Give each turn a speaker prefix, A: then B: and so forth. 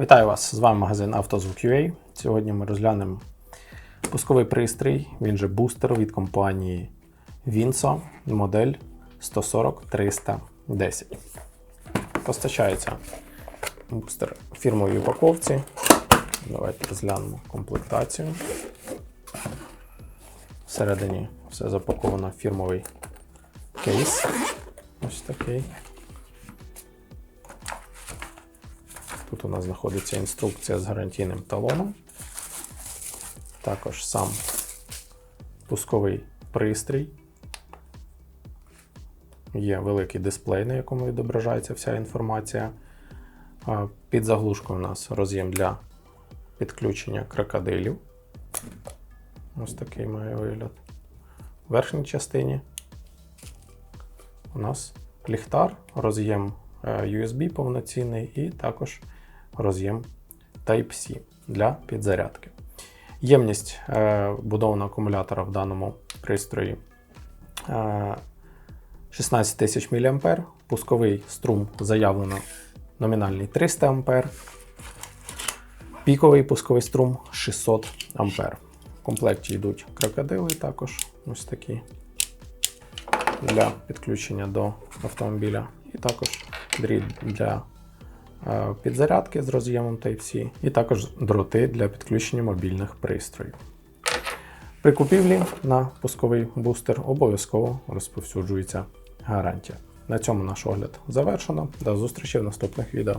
A: Вітаю вас! З вами магазин «Автозвук.UA». Сьогодні ми розглянемо пусковий пристрій, він же бустер від компанії Vinso, модель 140-310. Постачається бустер в фірмовій упаковці. Давайте розглянемо комплектацію. Всередині все запаковано фірмовий кейс. Ось такий. Тут у нас знаходиться інструкція з гарантійним талоном. Також сам пусковий пристрій. Є великий дисплей, на якому відображається вся інформація. Під заглушкою у нас роз'єм для підключення крокодилів. Ось такий має вигляд. В верхній частині у нас ліхтар, роз'єм е, USB повноцінний і також роз'єм Type-C для підзарядки. Ємність е, будованого акумулятора в даному пристрої е, 16 тисяч мА, пусковий струм заявлено номінальний 300 А, піковий пусковий струм 600 А. В комплекті йдуть крокодили також ось такі для підключення до автомобіля, і також дріт для підзарядки з роз'ємом Type-C, і також дроти для підключення мобільних пристроїв. При купівлі на пусковий бустер обов'язково розповсюджується гарантія. На цьому наш огляд завершено. До зустрічі в наступних відео.